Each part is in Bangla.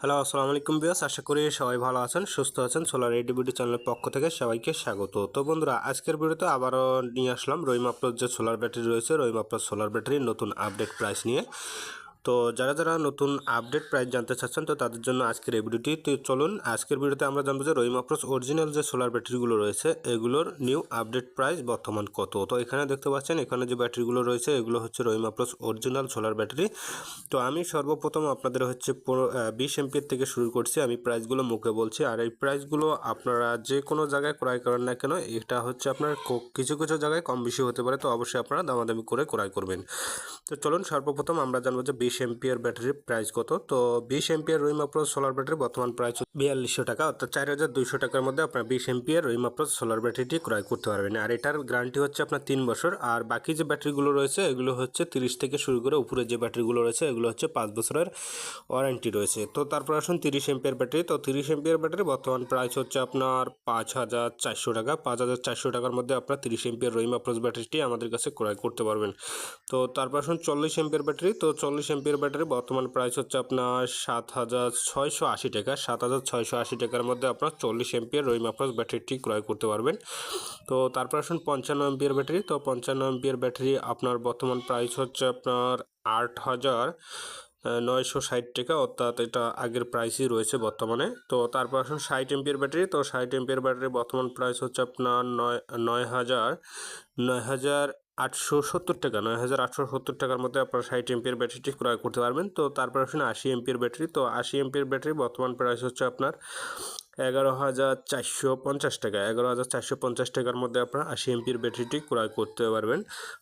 হ্যালো আসসালামু আলাইকুম বিয়াস আশা করি সবাই ভালো আছেন, সুস্থ আছেন। সোলার এডিবিটি চ্যানেলের পক্ষ থেকে সবাইকে স্বাগত। তো বন্ধুরা, আজকের ভিডিওতে আবারও নিয়ে আসলাম রহিমাপ্রোর যে সোলার ব্যাটারি রয়েছে রহিমাপ্রোর সোলার ব্যাটারির নতুন আপডেট প্রাইস নিয়ে। তো যারা যারা নতুন আপডেট প্রাইস জানতে চাচ্ছেন, তো তাদের জন্য আজকের এই ভিডিওটি। তো চলুন, আজকের ভিডিওতে আমরা জানব যে রহিম আপ্রোচ অরিজিনাল যে সোলার ব্যাটারিগুলো রয়েছে, এগুলোর নিউ আপডেট প্রাইস বর্তমান কত? তো এখানে দেখতে পাচ্ছেন, এখানে যে ব্যাটারিগুলো রয়েছে, এগুলো হচ্ছে Rahim approach original solar battery তো আমি সর্বপ্রথম আপনাদের হচ্ছে বিশ এমপির থেকে শুরু করছি, আমি প্রাইসগুলো মুখে বলছি। আর এই প্রাইসগুলো আপনারা যে কোনো জায়গায় ক্রয় করেন না কেন, এটা হচ্ছে আপনার কিছু কিছু জায়গায় কম বেশি হতে পারে, তো অবশ্যই আপনারা দামাদামি করে ক্রয় করবেন। তো চলুন, সর্বপ্রথম আমরা জানব যে বিশ এমপিয়ার ব্যাটারির প্রাইস কত? তো বিশ ampere Rahim approach solar battery বর্তমান প্রাইস বিয়াল্লিশশো টাকা, অর্থাৎ চার হাজার দুইশো টাকার মধ্যে আপনার বিশ এমপিয়ার রহিম আপ্রোচ সোলার ব্যাটারিটি ক্রয় করতে পারবেন। আর এটার গ্যারান্টি হচ্ছে আপনার তিন বছর। আর বাকি যে ব্যাটারিগুলো রয়েছে, এগুলো হচ্ছে তিরিশ থেকে শুরু করে উপরে যে ব্যাটারিগুলো রয়েছে, এগুলো হচ্ছে পাঁচ বছরের ওয়ারেন্টি রয়েছে। তো তারপর আসুন তিরিশ এমপিয়ার ব্যাটারি। তো তিরিশ এমপিয়ার ব্যাটারি বর্তমান প্রাইস হচ্ছে আপনার পাঁচ হাজার চারশো টাকা। পাঁচ হাজার চারশো টাকার মধ্যে আপনার তিরিশ এমপিয়ার রহিম আপ্রোচ ব্যাটারিটি আমাদের কাছে ক্রয় করতে পারবেন। তো তারপর আসুন চল্লিশ এমপিয়ার ব্যাটারি। তো চল্লিশ এমপিয়ার ব্যাটারি বর্তমান প্রাইস হচ্ছে আপনার সাত হাজার ছয়শো আশি টাকা। সাত হাজার ছয়শো আশি টাকার মধ্যে আপনার চল্লিশ এমপিয়ার রহিম আপ্রোচ ব্যাটারিটি ক্রয় করতে পারবেন। তো তারপর আসুন পঞ্চান্ন এমপিয়ার ব্যাটারি। তো পঞ্চান্ন এমপিয়ার ব্যাটারি আপনার বর্তমান প্রাইস হচ্ছে আপনার আট হাজার নয়শো ষাট টাকা, অর্থাৎ এটা আগের প্রাইসই রয়েছে বর্তমানে। তো তারপর আসুন ষাট এমপিয়ার ব্যাটারি। তো ষাট এমপিয়ার ব্যাটারি বর্তমান প্রাইস হচ্ছে আপনার নয় নয় হাজার নয় হাজার আটশো সত্তর টাকা, নয় হাজার আটশো সত্তর টাকার মধ্যে আপনার ষাট এমপির ব্যাটারিটি ক্রয় করতে পারবেন। তো তারপর আসুন আশি এমপির ব্যাটারি তো আশি এমপির ব্যাটারি বর্তমান প্রাইস হচ্ছে আপনার এগারো হাজার চারশো পঞ্চাশ টাকা। এগারো হাজার চারশো পঞ্চাশ টাকার মধ্যে আপনারা আশি এমপির ব্যাটারিটি ক্রয় করতে পারবেন।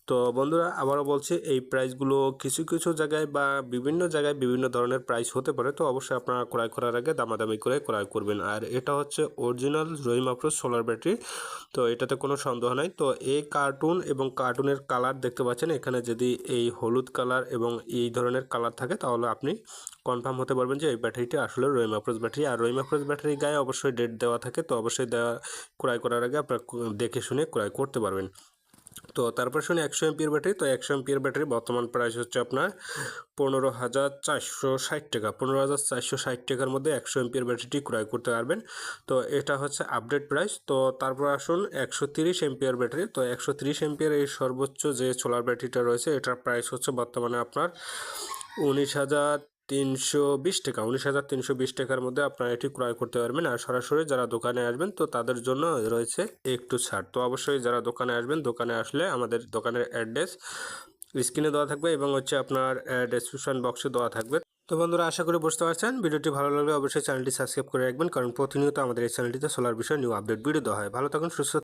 তো বন্ধুরা, আবারও বলছি, এই প্রাইসগুলো কিছু কিছু জায়গায় বা বিভিন্ন জায়গায় বিভিন্ন ধরনের প্রাইস হতে পারে, তো অবশ্যই আপনারা ক্রয় করার আগে দামাদামি করে ক্রয় করবেন। আর এটা হচ্ছে অরিজিনাল রহিম সোলার ব্যাটারি, তো এটাতে কোনো সন্দেহ নাই। তো এই কার্টুন এবং কার্টুনের কালার দেখতে পাচ্ছেন, এখানে যদি এই হলুদ কালার এবং এই ধরনের কালার থাকে, তাহলে আপনি কনফার্ম হতে পারবেন যে এই ব্যাটারিটি আসলে রহিম আপ্রোচ ব্যাটারি আর রহিম আপ্রোচ ব্যাটারি গায়ে অবশ্যই ডেট দেওয়া থাকে, তো অবশ্যই দেওয়া ক্রয় করার আগে আপনার দেখে শুনে ক্রয় করতে পারবেন। তো তারপর শুনি একশো এমপির ব্যাটারি তো একশো এমপির ব্যাটারি বর্তমান প্রাইস হচ্ছে আপনার পনেরো হাজার চারশো ষাট টাকা। পনেরো হাজার চারশো ষাট টাকার মধ্যে একশো এমপির ব্যাটারিটি ক্রয় করতে পারবেন। তো এটা হচ্ছে আপডেট প্রাইস তো তারপর আসুন একশো তিরিশ এমপিয়ার ব্যাটারি তো একশো তিরিশ এমপিয়ার এই সর্বোচ্চ যে সোলার ব্যাটারিটা রয়েছে, এটার প্রাইস হচ্ছে বর্তমানে আপনার উনিশ হাজার তিনশো বিশ টাকা, উনিশ হাজার তিনশো বিশ টাকার মধ্যে আপনারা এটি ক্রয় করতে পারবেন। আর সরাসরি যারা দোকানে আসবেন, তো তাদের জন্য রয়েছে একটু ছাড়। তো অবশ্যই যারা দোকানে আসবেন, দোকানে আসলে আমাদের দোকানের অ্যাড্রেস স্ক্রিনে দেওয়া থাকবে এবং হচ্ছে আপনার ডেসক্রিপশন বক্সে দেওয়া থাকবে। তো বন্ধুরা, আশা করি বুঝতে পারছেন। ভিডিওটি ভালো লাগলে অবশ্যই চ্যানেলটি সাবস্ক্রাইব করে রাখবেন, কারণ প্রতিনিয়ত আমাদের এই চ্যানেলটিতে সোলার বিষয়ে নিউ আপডেট ভিডিও দেওয়া হয়। ভালো থাকুন, সুস্থ